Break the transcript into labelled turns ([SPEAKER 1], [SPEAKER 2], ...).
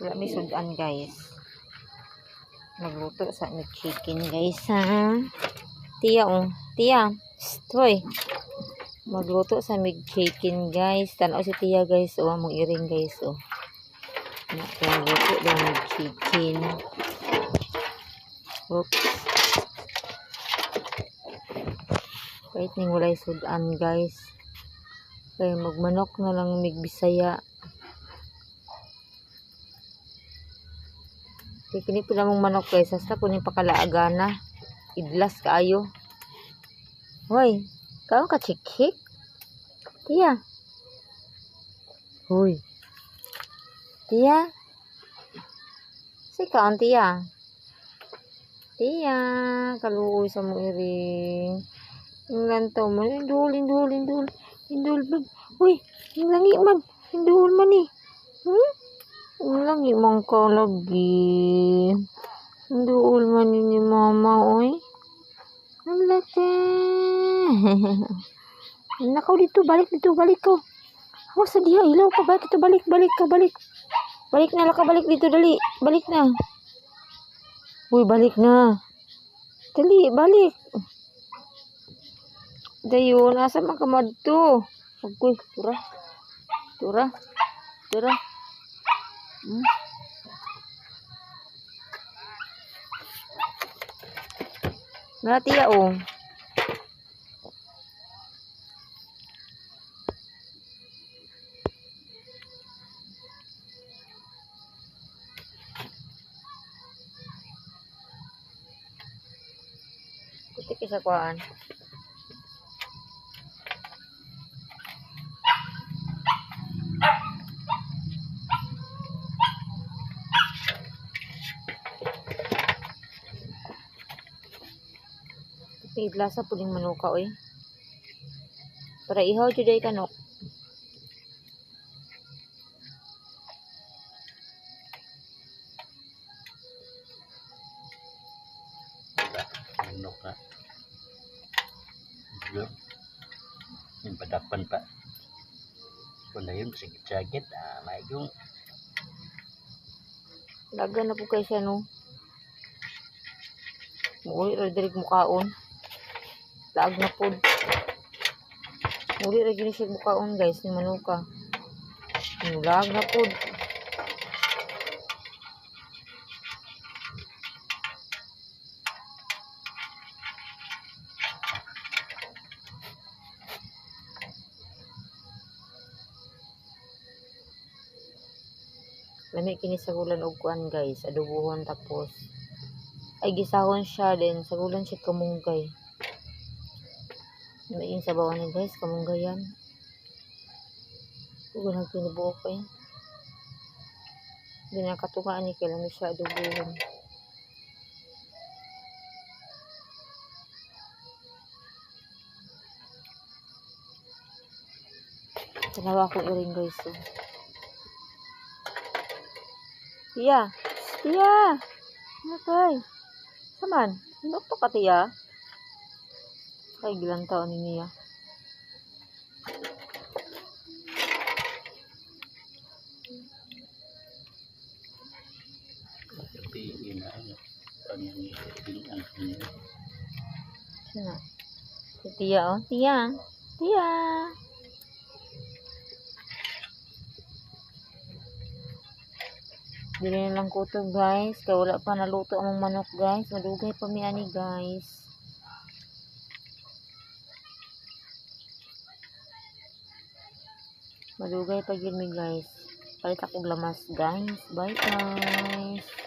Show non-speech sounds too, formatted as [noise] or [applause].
[SPEAKER 1] Wala may sudan guys. Magluto sa may chicken guys ha. Tiya oh. Tiya. Hoy. Magluto sa may chicken guys. Tanaw si Tiya guys. Oh, mong iring guys oh. Magluto daw may chicken. Oops. Kahit ning walay sudan guys. Kaya magmanok na lang mig Bisaya. Kini pala mong manok guys. Hasta ko ni pakalaagana. Idlas kaayo. Hoy. Kaon ka chikhik? Tiya. Hoy. Tiya. Si kaon tiya. Tiya. Kaluoy sa mo iring. Yung lantaw man. Indul, indul, indul. Indul, bag. Uy, yung langi man. Indul man eh. Hmm? Yung langi man ka lagi. Indul man yun ni mama, oy. Ang laki. [laughs] Nakaw dito, balik dito, balik ko. Awas sa diha, ilaw ka, balik dito, balik, balik ka, balik. Balik na, laka, balik dito, dali. Balik na. Uy, balik na. Dali, balik. Dayo, nasa man ka madto? Agoy, tura. Tura. Tura. Hmm? Natiya, oh. Putik sa kuhaan. Idlasa puling manuka oy. Para ihaw jud ay kanok.
[SPEAKER 2] Manok na. Yun. Yung padapan pa. Kung na yun, sagit-sagit. Ah, may yung
[SPEAKER 1] Laga na po kay siya no. Ra diri mukaon. Lag na pod. Muli ra gini siya mukaon guys ni manuka. Lag na pod. Lami kini sa gulan og kuan guys, adobohon tapos ay gisahon siya din sa gulan siya kamunggay. May sa bawan ni guys, kamunggayan. Ugo na kinibuok ko yan. Hindi na katungaan ni kailan siya adobohon. Tanawa ko iring guys. Oh. Tiya! Tiya! Ano kay? Saman? Ano to ka tiya? Kay gilang taon ni niya.
[SPEAKER 2] sabihin na ano. Ano yung ang kanya.
[SPEAKER 1] Sino? Si Tiya oh. Tiya! Tiya! Dili na lang ko to guys. Kaya wala pa naluto ang manok guys. Madugay pa mi ani guys. Madugay pa mi guys. Palit ako lamas guys. Bye guys.